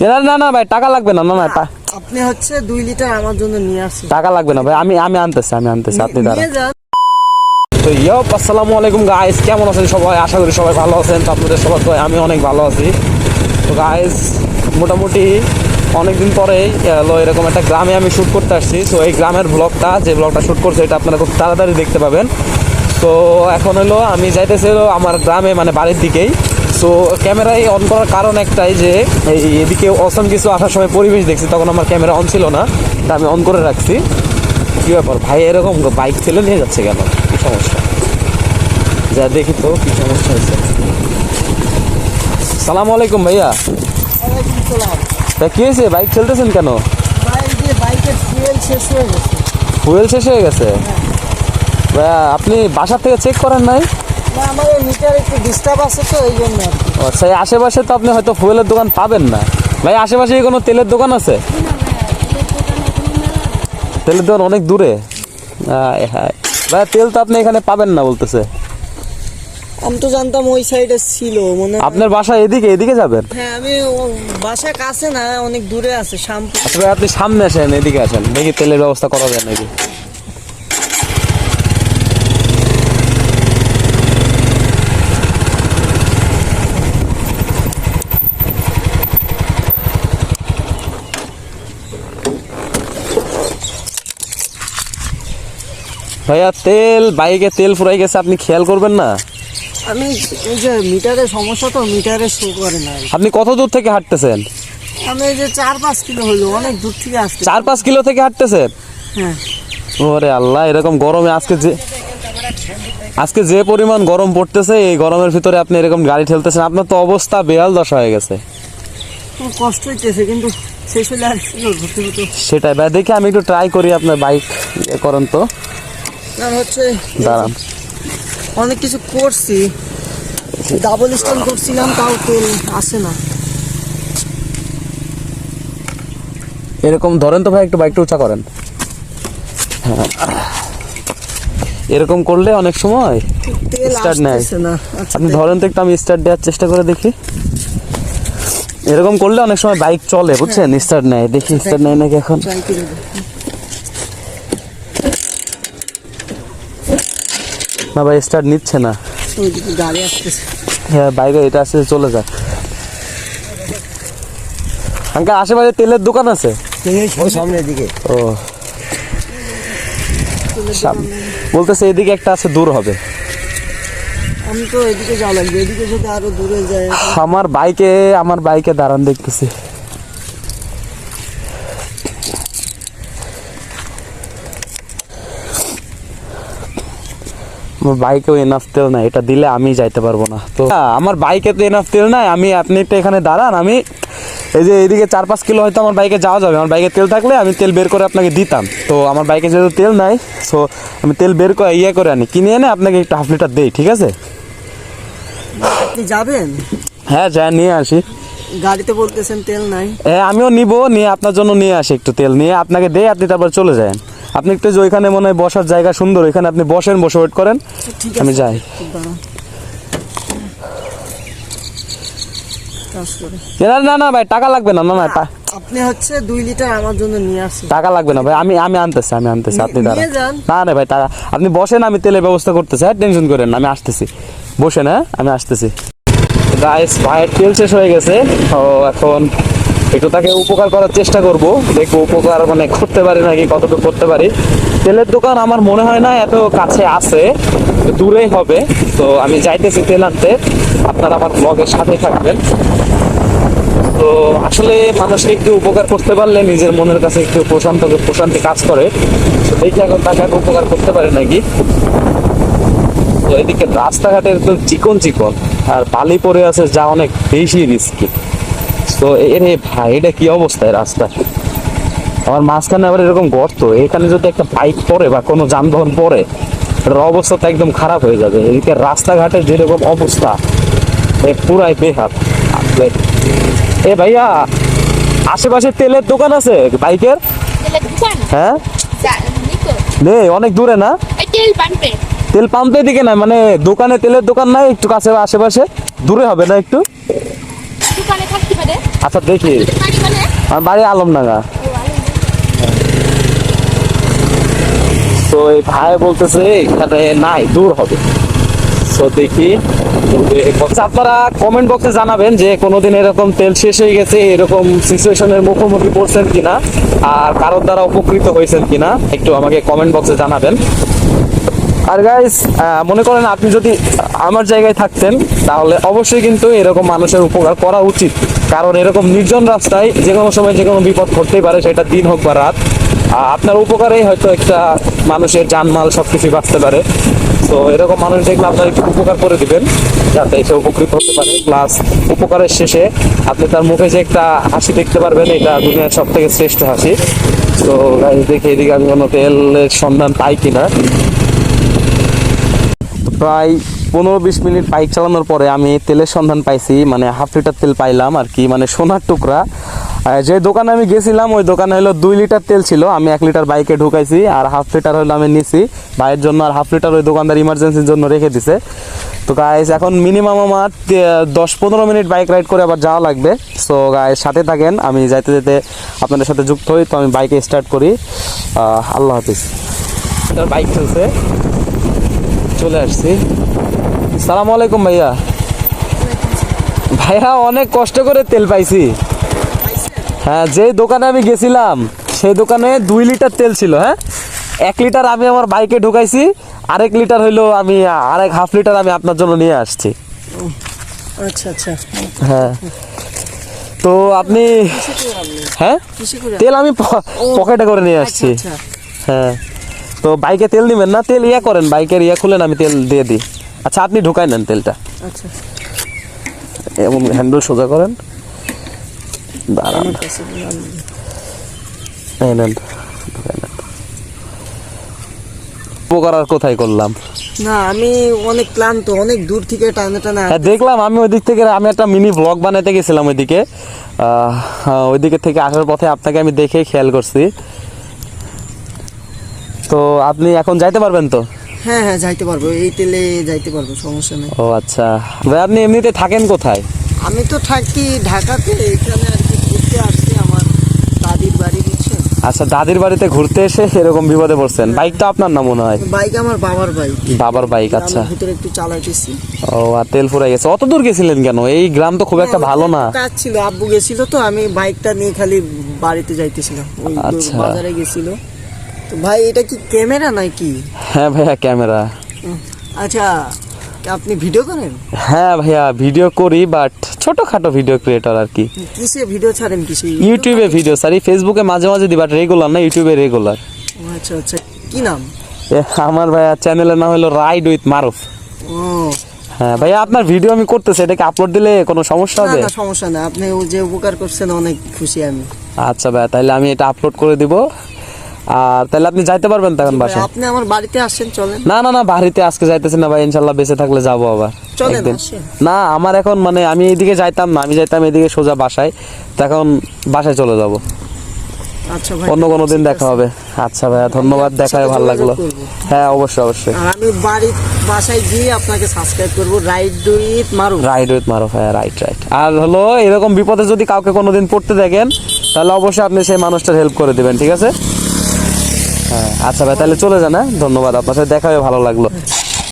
না না না ভাই টাকা লাগবে না না না আপনি হচ্ছে দুই লিটার আমার জন্য নিয়ে টাকা লাগবে না ভাই আমি আমি আনতেছি আমি আনতেছি আপনি দাঁড়ান। তো ইয়ো আসসালামু আলাইকুম গাইস কেমন আছেন সবাই? আশা করি সবাই ভালো আছেন তো আপনাদের সবার তো আমি অনেক ভালো আছি। তো গাইস মোটামুটি অনেকদিন পরেই এলো এরকম একটা গ্রামে আমি শ্যুট করতে আসছি। তো এই গ্রামের ব্লগটা যে ব্লগটা শ্যুট করছে এটা আপনারা খুব তাড়াতাড়ি দেখতে পাবেন। তো এখন হলো আমি যাইতেছি আমার গ্রামে মানে বাড়ির দিকেই। তো ক্যামেরায় অন করার কারণ একটাই যে এই এদিকে অসম কিছু আসার সময় পরিবেশ দেখছি তখন আমার ক্যামেরা অন ছিল না তা আমি অন করে রাখছি। কী ব্যাপার ভাই এরকম বাইক ফেলে নিয়ে যাচ্ছে কেন? কি সমস্যা? যা দেখি তো কী সমস্যা হয়েছে। সালাম আলাইকুম ভাইয়া। তা কি হয়েছে বাইক চলতেছেন কেন? ফুয়েল শেষ হয়ে গেছে। হয়ে আপনি বাসা থেকে চেক করেন নাই? না আমার মিটার একটু ডিস্টার্ব আছে তো এই জন্য ও, সেই আশেপাশে তো আপনি হয়তো ফুয়েলের দোকান পাবেন না। ভাই আশেপাশে কি কোনো তেলের দোকান আছে? তেলের দোকান অনেক দূরে। আয় হায়। ভাইয়া তেল তো আপনি এখানে পাবেন না বলতেছে। আমি তো জানতাম ওই সাইডে ছিল মনে হয়। আপনার বাসা এদিকে এদিকে যাবেন? হ্যাঁ আমি বাসা কাছে না অনেক দূরে আছে শ্যামপুর। আচ্ছা আপনি সামনে আসেন এদিকে আসেন। দেখি তেলের ব্যবস্থা করা যায় নাকি। ভাইয়া তেল বাইকে তেল ফুরাই গেছে আপনি খেয়াল করবেন না। আমি ওই যে মিটারের সমস্যা তো মিটারে শো করে না। আপনি কত দূর থেকে হাঁটতেছেন? আমি এই যে চার পাঁচ কিলো হলো অনেক দূর থেকে আসতে চার পাঁচ কিলো থেকে হাঁটতেছেন? হ্যাঁ। ওরে আল্লাহ এরকম গরমে আজকে যে আজকে যে পরিমাণ গরম পড়তেছে এই গরমের ভিতরে আপনি এরকম গাড়ি ঠেলতেছেন আপনার তো অবস্থা বেহাল দশা হয়ে গেছে। কষ্ট হইতেছে কিন্তু সেটাই ভাই দেখি আমি একটু ট্রাই করি আপনার বাইক করেন তো। হচ্ছে দাঁড়ান। অনেক কিছু করছি। ডাবল স্ট্যান্ড করছিলাম তাও তেল আসে না। এরকম ধরেন তো ভাই একটু বাইকটা উঁচা করেন। হ্যাঁ। এরকম করলে অনেক সময় Start নেয়। না। আচ্ছা আপনি ধরেন তো একটু আমি স্টার্ট দেওয়ার চেষ্টা করে দেখি। এরকম করলে অনেক সময় বাইক চলে বুঝছেন? স্টার্ট নেয়। দেখি স্টার্ট নেয় নাকি এখন ট্রাই করে দেখি। না ভাই স্টার্ট নিচ্ছে না। গাড়ি আসতেছে হ্যাঁ বাইরে এটা আছে চলে যাক আঙ্কেল আশেপাশে তেলের দোকান আছে? ওই সামনের দিকে। ও। বলতেছে এদিকে একটা আছে দূর হবে। আমি তো এদিকে যাওয়া লাগবে এদিকে যদি আরও দূরে যায়। আমার বাইকে আমার বাইকে দাঁড়ান দেখতেছি। আমার বাইকেও এনাফ তেল নাই এটা দিলে আমি যাইতে পারব না। তো হ্যাঁ, আমার বাইকে তো এনাফ তেল নাই আমি আপনি একটু এখানে দাঁড়ান আমি এই যে এইদিকে চার পাঁচ কিলো হয়তো আমার বাইকে যাওয়া যাবে আমার বাইকে তেল থাকলে আমি তেল বের করে আপনাকে দিতাম। তো আমার বাইকে যেহেতু তেল নাই সো আমি তেল বের করে ইয়ে করে আনি কিনে এনে আপনাকে একটু হাফ লিটার দেই ঠিক আছে? যাবেন? হ্যাঁ যা নিয়ে আসি। গাড়িতে বলতেছেন তেল নাই। হ্যাঁ আমিও নিব নিয়ে আপনার জন্য নিয়ে আসি একটু তেল নিয়ে আপনাকে দেই আপনি তারপর চলে যান। আপনি একটু যে ওইখানে মনে হয় বসার জায়গা সুন্দর ওইখানে আপনি বসেন বসে ওয়েট করেন। আমি যাই। না না না ভাই টাকা লাগবে না না না আপনি হচ্ছে দুই লিটার আমার জন্য নিয়ে আসছেন টাকা লাগবে না ভাই আমি আমি আনতেছি আমি আনতেছি আপনি দাঁড়ান। না না ভাই টাকা আপনি বসেন আমি তেলের ব্যবস্থা করতেছি হ্যাঁ টেনশন করেন না আমি আসতেছি। বসেন হ্যাঁ আমি আসতেছি। গাইস ভাইয়ের তেল শেষ হয়ে গেছে। ও এখন একটু তাকে উপকার করার চেষ্টা করব। দেখব উপকার মানে করতে পারি নাকি, কতটুকু করতে পারি। তেলের দোকান আমার মনে হয় না এত কাছে আছে, দূরেই হবে। তো আমি যাইতেছি তেল আনতে। আপনারা আমার ব্লগের সাথে থাকবেন। তো আসলে মানুষকে একটু উপকার করতে পারলে নিজের মনের কাছে একটু প্রশান্ত, প্রশান্তি কাজ করে। তো দেখি এখন তাকে উপকার করতে পারে নাকি। তো এদিকে রাস্তাঘাটের একদম চিকন চিকন। আর বালি পড়ে আছে যা অনেক বেশি রিস্কি তো এরে ভাই এটা কি অবস্থায় রাস্তা আমার মাঝখানে আবার এরকম গর্ত এখানে যদি একটা বাইক পড়ে বা কোনো যানবাহন পড়ে এটার অবস্থা তো একদম খারাপ হয়ে যাবে। এদিকে রাস্তাঘাটের যেরকম অবস্থা এ পুরাই বেহাত এ ভাইয়া আশেপাশে তেলের দোকান আছে বাইকের? হ্যাঁ? নেই অনেক দূরে না? তেল পাম্পের দিকে না মানে দোকানে তেলের দোকান নাই একটু কাছে আশেপাশে? দূরে হবে না একটু? পারে আচ্ছা দেখি। আমার বাড়ি আলমডাঙ্গা। তো এই ভাই বলতেছে, এখানে নাই, দূর হবে। তো দেখি আপনারা কমেন্ট বক্সে জানাবেন যে কোনোদিন এরকম তেল শেষ হয়ে গেছে, এরকম সিচুয়েশনের মুখোমুখি পড়ছেন কিনা আর কারোর দ্বারা উপকৃত হয়েছেন কিনা, একটু আমাকে কমেন্ট বক্সে জানাবেন। আর গাইস মনে করেন আপনি যদি আমার জায়গায় থাকতেন, তাহলে অবশ্যই কিন্তু এরকম মানুষের উপকার করা উচিত। কারণ এরকম নির্জন রাস্তায় যে কোনো সময় যে কোনো বিপদ ঘটতেই পারে, সেটা দিন হোক বা রাত। আপনার উপকারেই হয়তো একটা মানুষের জানমাল সবকিছু বাঁচতে পারে। তো এরকম মানুষ দেখলে আপনার একটু উপকার করে দিবেন, যাতে সে উপকৃত হতে পারে। প্লাস উপকারের শেষে আপনি তার মুখে যে একটা হাসি দেখতে পারবেন, এটা দুনিয়ার সব থেকে শ্রেষ্ঠ হাসি। তো দেখি এদিকে আমি কোনো তেলের সন্ধান পাই কিনা। প্রায় পনেরো বিশ মিনিট বাইক চালানোর পরে আমি তেলের সন্ধান পাইছি মানে হাফ লিটার তেল পাইলাম আর কি মানে সোনার টুকরা। যে দোকানে আমি গেছিলাম, ওই দোকানে হলো দুই লিটার তেল ছিল, আমি এক লিটার বাইকে ঢুকাইছি আর হাফ লিটার হলো আমি নিছি। ভাইয়ের জন্য আর হাফ লিটার ওই দোকানদার ইমার্জেন্সির জন্য রেখে দিছে। তো গাইস এখন মিনিমাম আমার দশ পনেরো মিনিট বাইক রাইড করে আবার যাওয়া লাগবে। সো গাইস সাথে থাকেন, আমি যাইতে যেতে আপনাদের সাথে যুক্ত হই, তো আমি বাইকে স্টার্ট করি। আল্লাহ হাফিজ। বাইক চলছে? চলে আসছি। সালাম আলাইকুম ভাইয়া। ভাইয়া অনেক কষ্ট করে তেল পাইছি। হ্যাঁ যে দোকানে আমি গেছিলাম সেই দোকানে দুই লিটার তেল ছিল হ্যাঁ? এক লিটার আমি আমার বাইকে ঢুকাইছি আরেক লিটার হইল আমি আরেক হাফ লিটার আমি আপনার জন্য নিয়ে আসছি। আচ্ছা আচ্ছা। হ্যাঁ। তো আপনি হ্যাঁ? তেল আমি পকেটে করে নিয়ে আসছি। আচ্ছা। হ্যাঁ। তো বাইকে তেল নিবেন না? তেল ইয়া করেন বাইকের ইয়া খুলেন আমি তেল দিয়ে দিই। আচ্ছা আপনি ঢুকাই নেন তেলটা। আচ্ছা। এমন হ্যান্ডেল সোজা করেন। দাঁড়ান এই নেন। ঢুকাই নেন। উপকার আর কোথায় করলাম? না আমি অনেক ক্লান্ত অনেক দূর থেকে টানে টানে হ্যাঁ দেখলাম আমি ওই দিক থেকে আমি একটা মিনি ব্লগ বানাতে গেছিলাম ওইদিকে। হ্যাঁ, ওইদিকে থেকে আসার পথে আপনাকে আমি দেখে খেয়াল করছি। তো আপনি এখন যাইতে পারবেন তো? হ্যাঁ হ্যাঁ যাইতে পারব। এই তেলে যাইতে পারব সমস্যা নেই। ও আচ্ছা। ভাই আপনি এমনিতে থাকেন কোথায়? আমি তো থাকি ঢাকাতে এখানে আর কি ঘুরতে আসছি আমার দাদির বাড়ি বুঝছেন? আচ্ছা দাদির বাড়িতে ঘুরতে এসে এরকম বিপদে পড়ছেন। বাইকটা আপনার না মনে হয়? বাইক আমার বাবার বাইক। বাবার বাইক আচ্ছা। গ্রামের ভিতরে একটু চালাইতেছি। ও আর তেল ফুরাই গেছে। অত দূর গেছিলেন কেন? এই গ্রাম তো খুব একটা ভালো না। কাজ ছিল আব্বু গেছিল তো আমি বাইকটা নিয়ে খালি বাড়িতে যাইতেছিলাম। ওই আচ্ছা। বাজারে গেছিল। ভাই এটা কি ক্যামেরা নাকি? হ্যাঁ ভাইয়া ক্যামেরা। আচ্ছা আপনি ভিডিও করেন? হ্যাঁ ভাইয়া ভিডিও করি বাট ছোটখাটো ভিডিও ক্রিয়েটর আর কি। কিসে ভিডিও ছাড়েন কিসে ইউটিউবে ভিডিও সারি ফেসবুকে মাঝে মাঝে দিই বাট রেগুলার না ইউটিউবে রেগুলার আচ্ছা আচ্ছা কি নাম? আমার ভাইয়া চ্যানেলের নাম হলো রাইড উইথ মারুফ ও। হ্যাঁ ভাইয়া আপনার ভিডিও আমি করতেছি এটাকে আপলোড দিলে কোনো সমস্যা হবে? না সমস্যা না আপনি ও যে উপকার করছেন অনেক খুশি আমি। আচ্ছা ভাইয়া তাহলে আমি এটা আপলোড করে দিব। আর তাহলে আপনি যাইতে পারবেন তখন বাসায়? আপনি আমার বাড়িতে আসছেন চলেন। না না না বাড়িতে আজকে যাইতেছি না ভাই ইনশাল্লাহ বেঁচে থাকলে যাব আবার একদিন। না আমার এখন মানে আমি এইদিকে যাইতাম না আমি যাইতাম এদিকে সোজা বাসায় তো এখন বাসায় চলে যাব। আচ্ছা ভাই অন্য কোনো দিন দেখা হবে। আচ্ছা ভাইয়া ধন্যবাদ দেখায় ভালো লাগল। হ্যাঁ অবশ্যই অবশ্যই। আর আমি বাড়ির বাসায় গিয়ে আপনাকে সাবস্ক্রাইব করব রাইড মারু রাইট উইথ মারো হ্যাঁ রাইট রাইট আর হলো এরকম বিপদে যদি কাউকে কোনোদিন পড়তে দেখেন তাহলে অবশ্যই আপনি সেই মানুষটার হেল্প করে দিবেন ঠিক আছে? আচ্ছা ভাই তাহলে চলে যান হ্যাঁ? ধন্যবাদ আপনার সাথে দেখা হয়ে ভালো লাগল।